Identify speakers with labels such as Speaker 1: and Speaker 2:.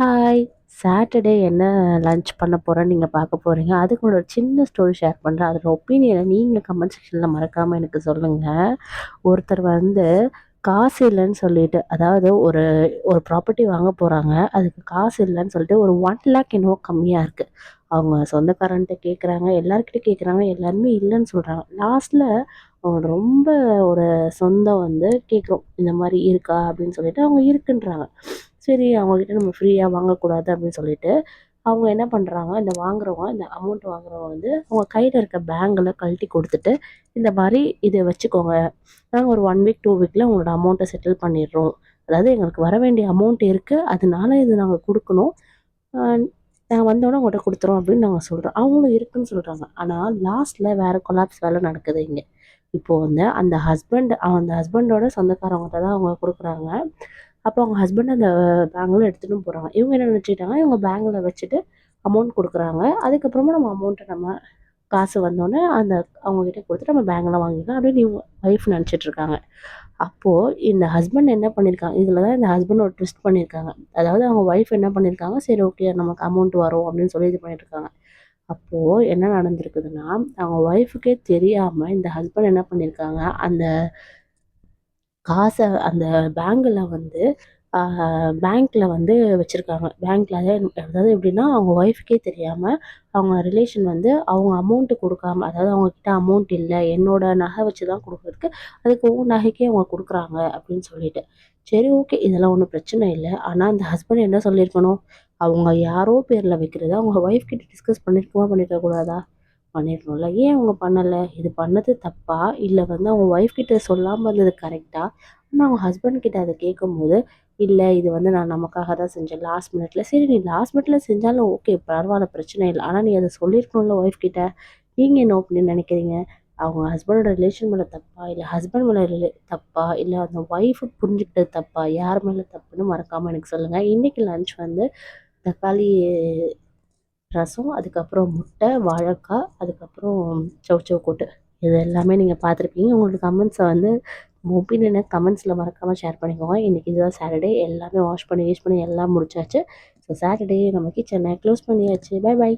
Speaker 1: Hi Saturday என்ன lunch பண்ண போகிறேன்னு நீங்கள் பார்க்க போகிறீங்க அதுக்கு ஒரு சின்ன ஸ்டோரி ஷேர் பண்ணுறேன் அதோட ஒப்பீனியனை நீங்கள் கமெண்ட் செக்ஷனில் மறக்காமல் எனக்கு சொல்லுங்கள் ஒருத்தர் வந்து காசு இல்லைன்னு சொல்லிட்டு அதாவது ஒரு ஒரு ப்ராப்பர்ட்டி வாங்க போகிறாங்க அதுக்கு காசு இல்லைன்னு சொல்லிட்டு ஒரு ஒன் லேக் என்னவோ கம்மியாக இருக்குது அவங்க சொந்தக்காரன்ட்ட கேட்குறாங்க எல்லாருக்கிட்ட கேட்குறாங்க எல்லாருமே இல்லைன்னு சொல்கிறாங்க லாஸ்ட்டில் அவங்க ரொம்ப ஒரு சொந்தம் வந்து கேட்குறோம் இந்த மாதிரி இருக்கா அப்படின்னு சொல்லிட்டு அவங்க இருக்குன்றாங்க. சரி அவங்கக்கிட்ட நம்ம ஃப்ரீயாக வாங்கக்கூடாது அப்படின்னு சொல்லிட்டு அவங்க என்ன பண்ணுறாங்க இந்த வாங்குறவங்க இந்த அமௌண்ட் வாங்குறவங்க வந்து அவங்க கையில் இருக்க பேங்கில் கழட்டி கொடுத்துட்டு இந்த மாதிரி இதை வச்சுக்கோங்க. நாங்கள் ஒரு ஒன் வீக் டூ வீக்கில் உங்களோட அமௌண்ட்டை செட்டில் பண்ணிடுறோம். அதாவது எங்களுக்கு வர வேண்டிய அமௌண்ட் இருக்குது அதனால இது நாங்கள் கொடுக்கணும். நாங்கள் வந்தோடனே உங்கள்கிட்ட கொடுத்துறோம் அப்படின்னு நாங்கள் சொல்கிறோம் அவங்களும் இருக்குன்னு சொல்கிறாங்க ஆனால் லாஸ்ட்டில் வேறு கொலாப்ஸ் வேலை நடக்குது இங்கே. இப்போது வந்து அந்த ஹஸ்பண்ட் அந்த ஹஸ்பண்டோட சொந்தக்காரவங்கள்ட்ட தான் அவங்க கொடுக்குறாங்க. அப்போ அவங்க ஹஸ்பண்ட் அந்த பேங்கில் எடுத்துகிட்டும் போகிறாங்க இவங்க என்ன நினச்சிக்கிட்டாங்க இவங்க பேங்கில் வச்சுட்டு அமௌண்ட் கொடுக்குறாங்க. அதுக்கப்புறமா நம்ம அமௌண்ட்டை நம்ம காசு வந்தோடனே அந்த அவங்கக்கிட்ட கொடுத்துட்டு நம்ம பேங்கில் வாங்கிக்கலாம் அப்படின்னு இவங்க ஒய்ஃப் நினச்சிட்ருக்காங்க அப்போது இந்த ஹஸ்பண்ட் என்ன பண்ணியிருக்காங்க இதில் தான் இந்த ஹஸ்பண்டோட ட்விஸ்ட் பண்ணியிருக்காங்க அதாவது அவங்க ஒய்ஃப் என்ன பண்ணியிருக்காங்க சரி ஓகே நமக்கு அமௌண்ட் வரும் அப்படின்னு சொல்லி இது பண்ணியிருக்காங்க அப்போது என்ன நடந்திருக்குதுன்னா அவங்க ஒய்ஃபுக்கே தெரியாமல் இந்த ஹஸ்பண்ட் என்ன பண்ணியிருக்காங்க அந்த காசை அந்த பேங்கில் வந்து பேங்க்கில் வந்து வச்சுருக்காங்க. பேங்க்கில் அதாவது எப்படின்னா அவங்க ஒய்ஃப்க்கே தெரியாமல் அவங்க ரிலேஷன் வந்து அவங்க அமௌண்ட்டு கொடுக்காம அதாவது அவங்கக்கிட்ட அமௌண்ட் இல்லை என்னோட நகை வச்சு தான் கொடுக்குறதுக்கு அதுக்கு உன் நகைக்கே அவங்க கொடுக்குறாங்க அப்படின்னு சொல்லிட்டு. சரி ஓகே இதெல்லாம் ஒன்றும் பிரச்சனை இல்லை. ஆனால் அந்த ஹஸ்பண்ட் என்ன சொல்லியிருக்கணும்? அவங்க யாரோ பேரில் வைக்கிறத அவங்க ஒய்ஃப் கிட்ட டிஸ்கஸ் பண்ணியிருக்கவா பண்ணியிருக்க பண்ணியிருக்கணும்ல ஏன் அவங்க பண்ணலை? இது பண்ணது தப்பா? இல்லை வந்து அவங்க ஒய்ஃப் கிட்ட சொல்லாமல் இருந்தது கரெக்டாக ஆனால் அவங்க ஹஸ்பண்ட் கிட்ட அதை கேட்கும்போது இல்லை இது வந்து நான் நமக்காக தான் செஞ்சேன். லாஸ்ட் மினிட்ல சரி நீ லாஸ்ட் மினிட்ல செஞ்சாலும் ஓகே பரவாயில்ல பிரச்சனை இல்லை. ஆனால் நீ அதை சொல்லியிருக்கணும்ல ஒய்ஃப் கிட்ட. நீங்கள் என்ன அப்படின்னு நினைக்கிறீங்க? அவங்க ஹஸ்பண்டோட ரிலேஷன் மேலே தப்பா? இல்லை ஹஸ்பண்ட் மேலே ரிலே தப்பா? இல்லை அந்த ஒய்ஃபை புரிஞ்சுக்கிட்டது தப்பா? யார் மேலே தப்புன்னு மறக்காமல் எனக்கு சொல்லுங்கள் இன்றைக்கி லன்ச் வந்து தக்காளி ரசம் அதுக்கப்புறம் முட்டை வாழைக்காய் அதுக்கப்புறம் சௌச்சௌ கூட்டு. இது எல்லாமே நீங்கள் பார்த்துருப்பீங்க. உங்களோட கமெண்ட்ஸை வந்து ஒப்பீனியனை கமெண்ட்ஸில் மறக்காமல் ஷேர் பண்ணிக்கோங்க. இன்றைக்கி இதுதான் சாட்டர்டே எல்லாமே வாஷ் பண்ணி யூஸ் பண்ணி எல்லாம் முடிச்சாச்சு. ஸோ சாட்டர்டே நம்ம கிச்சனை க்ளோஸ் பண்ணியாச்சு. By by